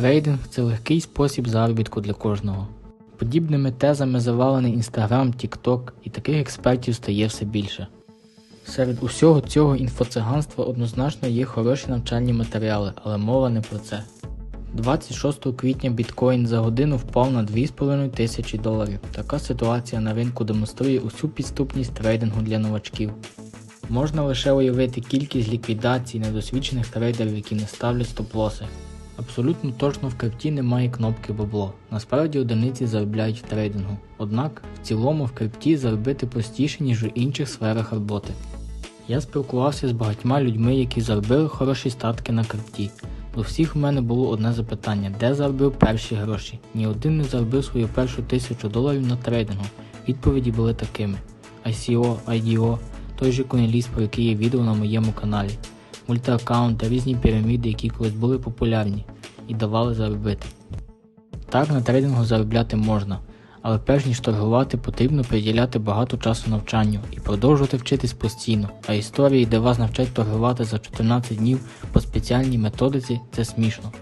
Трейдинг це легкий спосіб заробітку для кожного. Подібними тезами завалений Instagram, TikTok і таких експертів стає все більше. Серед усього цього інфоциганства однозначно є хороші навчальні матеріали, але мова не про це. 26 квітня біткоін за годину впав на 2,5 тисячі доларів. Така ситуація на ринку демонструє усю підступність трейдингу для новачків. Можна лише уявити кількість ліквідацій недосвідчених трейдерів, які не ставлять стоп-лоси. Абсолютно точно в крипті немає кнопки бабло. Насправді одиниці заробляють в трейдингу. Однак в цілому в крипті заробити простіше, ніж у інших сферах роботи. Я спілкувався з багатьма людьми, які заробили хороші статки на крипті. До всіх у мене було одне запитання: де заробив перші гроші? Ні один не заробив свою першу тисячу доларів на трейдингу. Відповіді були такими: ICO, IDO, той же CoinList, про який є відео на моєму каналі, мультиаккаунти, різні піраміди, які колись були популярні і давали заробити. Так на трейдингу заробляти можна, але перш ніж торгувати, потрібно приділяти багато часу навчанню і продовжувати вчитись постійно. А історії, де вас навчать торгувати за 14 днів по спеціальній методиці, це смішно.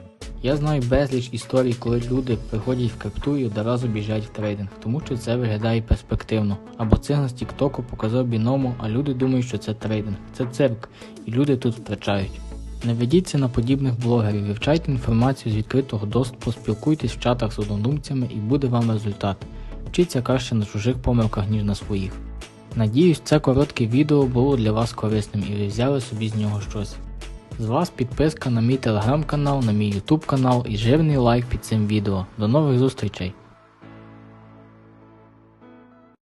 Я знаю безліч історій, коли люди приходять в крипту і одразу біжать в трейдинг, тому що це виглядає перспективно. Або циган з Тіктоку показав біному, а люди думають, що це трейдинг. Це цирк, і люди тут втрачають. Не ведіться на подібних блогерів, вивчайте інформацію з відкритого доступу, спілкуйтесь в чатах з однодумцями і буде вам результат. Вчіться краще на чужих помилках, ніж на своїх. Надіюсь, це коротке відео було для вас корисним і ви взяли собі з нього щось. З вас підписка на мій телеграм-канал, на мій ютуб канал і жирний лайк під цим відео. До нових зустрічей!